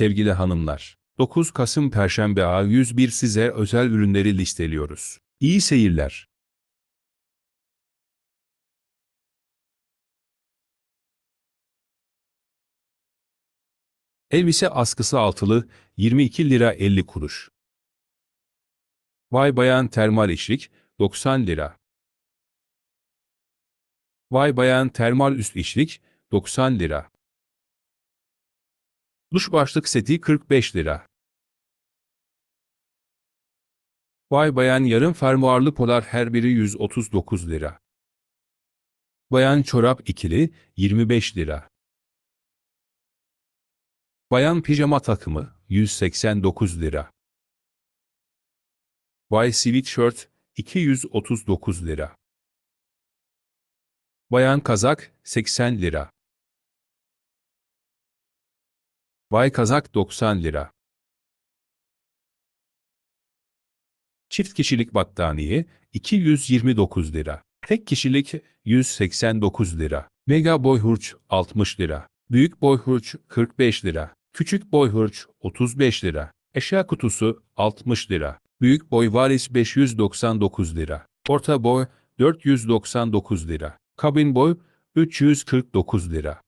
Sevgili hanımlar, 9 Kasım Perşembe A101 size özel ürünleri listeliyoruz. İyi seyirler. Elbise askısı altılı 22 lira 50 kuruş. Vay bayan termal işlik 90 lira. Vay bayan termal üst işlik 90 lira. Duş başlık seti 45 lira. Vay bayan yarım fermuarlı polar her biri 139 lira. Bayan çorap ikili 25 lira. Bayan pijama takımı 189 lira. Bay sweatshirt 239 lira. Bayan kazak 80 lira. Bay kazak 90 lira. Çift kişilik battaniye 229 lira. Tek kişilik 189 lira. Mega boy hurç 60 lira. Büyük boy hurç 45 lira. Küçük boy hurç 35 lira. Eşya kutusu 60 lira. Büyük boy valiz 599 lira. Orta boy 499 lira. Kabin boy 349 lira.